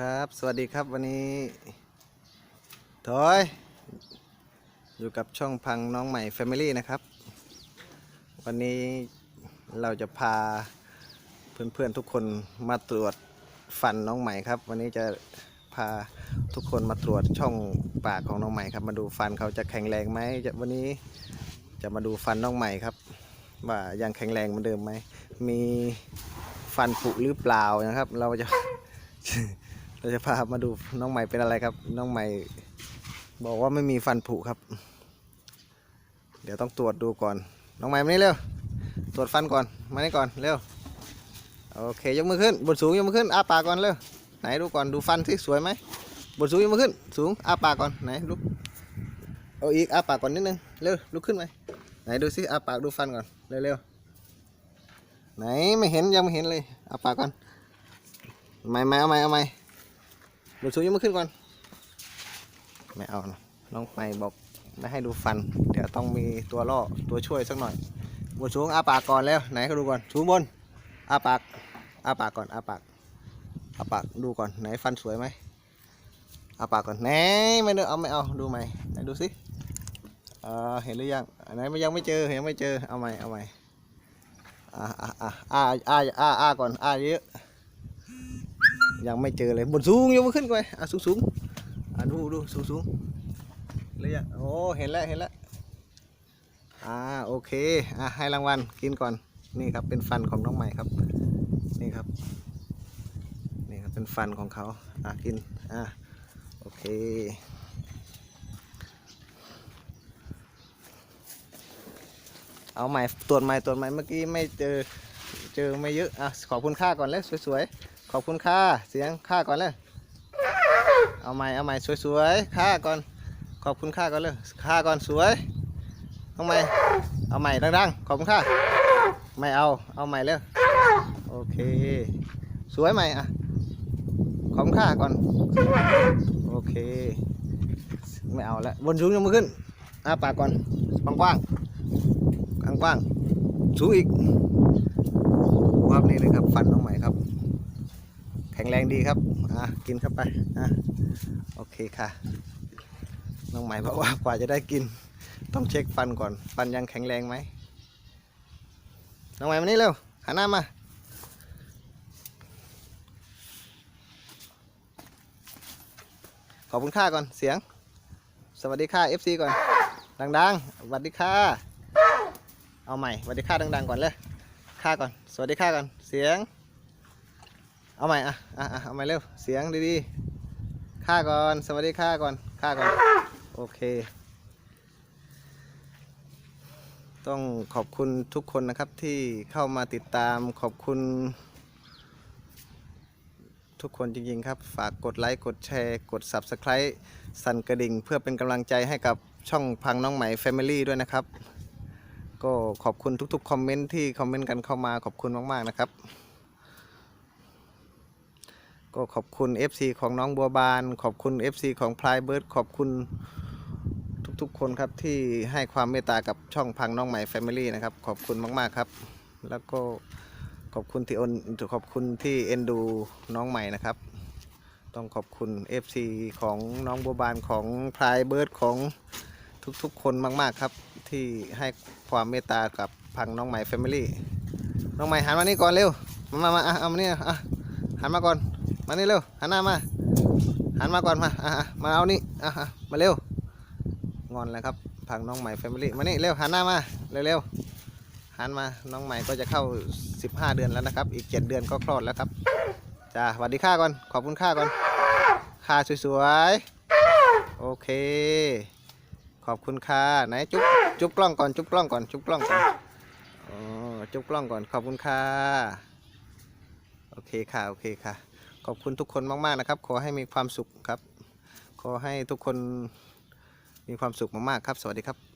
ครับ สวัสดีครับวันนี้ถอย อยู่กับช่องพังน้องใหม่ Family นะครับ วันนี้เราจะพาเพื่อนๆทุกคนมาตรวจฟันน้องใหม่ครับ วันนี้จะพาทุกคนมาตรวจช่องปากของน้องใหม่ครับ มาดูฟันเขาจะแข็งแรงไหมจะวันนี้จะมาดูฟันน้องใหม่ครับ ว่ายังแข็งแรงเหมือนเดิมไหมมีฟันผุหรือเปล่านะครับ เราจะ เราจะพามาดูน้องใหม่เป็นอะไรครับ น้องใหม่ บอกว่าไม่มีฟันผุครับ เดี๋ยวต้องตรวจดูก่อน น้องใหม่มานี่เร็ว ตรวจฟันก่อน มานี่ก่อนเร็ว โอเค ยกมือขึ้น บนสูงยกมือขึ้น อ้าปากก่อนเร็ว ไหนดูก่อน ดูฟันสิสวยไหม บนสูงยกมือขึ้น สูง อ้าปากก่อน ไหนลุก เอาอีก อ้าปากก่อนนิดนึง เร็ว ลุกขึ้นไหมไหนดูสิอ้าปากดูฟันก่อน เร็วๆ ไหนไม่เห็นยังไม่เห็นเลยอ้าปากก่อนไม่ไม่เอาไม่เอาไม่ บนสูงยกมือขึ้นก่อน ไม่เอานะน้องไม่บอกไม่ให้ดูฟัน เดี๋ยวต้องมีตัวล่อตัวช่วยสักหน่อยบนสูงอาปากก่อนแล้วไหนก็ดูก่อนสูงบนอาปากอาปากก่อนอาปากอาปากดูก่อนไหนฟันสวยไหมอาปากก่อนไหนไม่เนเอาไม่เอาดูใหม่ไหนดูสิเออเห็นหรือยังไหนไม่ยังไม่เจอยังไม่เจอเอาใหม่เอาใหม่อ่าอ่าอ่าอ่าอ่าอ่าก่อนอ่าเยอะ ยังไม่เจอเลยบนสูงยกมือขึ้นก่อนอะสูงสูงอะดูดูสูงสูงเห็นหรือยังโอ้เห็นแล้วเห็นแล้วอ่าโอเคอะให้รางวัลกินก่อนนี่ครับเป็นฟันของน้องใหม่ครับนี่ครับนี่ครับเป็นฟันของเขาอะกินอะโอเคเอาใหม่ตรวจใหม่ตรวจใหม่เมื่อกี้ไม่เจอเจอไม่เยอะอะขอบคุณค่าก่อนเลยสวยๆ ขอบคุณค่าเสียงค่าก่อนเลยเอาใหม่เอาใหม่สวยๆค่าก่อน ขอบคุณค่าก่อนเลยค่าก่อนสวยทำไมเอาใหม่ดังๆขอบคุณค่ะไม่เอาเอาใหม่เร็วโอเค สวยไหมอะขอบคุณค่ะก่อนโอเค ไม่เอาแล้วบนสูงยกมือขึ้นอ้าปากก่อนกว้างๆกว้างๆสูงอีกภาพนี้เลยครับฟันน้องใหม่ครับ ข็งแรงดีครับอะกินเข้าไปอะโอเคค่ะ น้องใหม่บอกว่ากว่าจะได้กิน ต้องเช็คฟันก่อน ฟันยังแข็งแรงไหมน้องใหม่มานี่เร็วหันหน้ามาขอบคุณค่าก่อนเสียง สวัสดีค่ะ FC ก่อน ดังๆสวัสดีค่ะ เอาใหม่สวัสดีค่ะดังๆก่อนเลยค่าก่อน สวัสดีค่ะก่อนเสียง เอาใหม่อะอะเอาใหม่เร็ว เสียงดีๆค่าก่อน สวัสดีค่าก่อน ค่าก่อน โอเค ต้องขอบคุณทุกคนนะครับที่เข้ามาติดตาม ขอบคุณ ทุกคนจริงๆครับ ฝากกดไลค์ กดแชร์ กด Subscribe สั่นกระดิ่ง เพื่อเป็นกำลังใจให้กับช่องพังน้องใหม่ Family ด้วยนะครับ ก็ขอบคุณทุกๆ คอมเมนต์ที่คอมเมนต์กันเข้ามา ขอบคุณมากๆนะครับ ก็ขอบคุณ FC ของน้องบัวบาน ขอบคุณ FC ของพลายเบิร์ดขอบคุณทุกๆคนครับที่ให้ความเมตตากับช่องพังน้องใหม่ Family นะครับขอบคุณมากๆครับ แล้วก็ขอบคุณที่อนขอบคุณที่เอ็นดูน้องใหม่นะครับ ต้องขอบคุณ FC ของน้องบัวบานของพลายเบิร์ดของทุกๆ คนมากๆครับที่ให้ความเมตตากับพังน้องใหม่ Family น้องใหม่หันมานี่ก่อนเร็ว มามามาอะเอามานี่อะหันมาก่อน มานี่เร็วหันหน้ามาหันมาก่อนมาอะมาเอานี่อะมาเร็วงอนแล้วครับพังน้องใหม่แฟมิลี่มานี่เร็วหันหน้ามาเร็วๆหันมาน้องใหม่ก็จะเข้า 15 เดือนแล้วนะครับ อีก 7 เดือนก็คลอดแล้วครับจ้าสวัสดีค่าก่อนขอบคุณค่าก่อนค่าสวยๆโอเค ขอบคุณค่าไหนจุ๊บจุ๊บกล้องก่อนจุ๊บกล้องก่อนจุ๊บกล้องก่อนอ๋อจุ๊บกล้องก่อนขอบคุณค่าโอเคค่ะโอเคค่ะ ขอบคุณทุกคนมากๆนะครับ ขอให้มีความสุขครับ ขอให้ทุกคนมีความสุขมากๆครับ สวัสดีครับ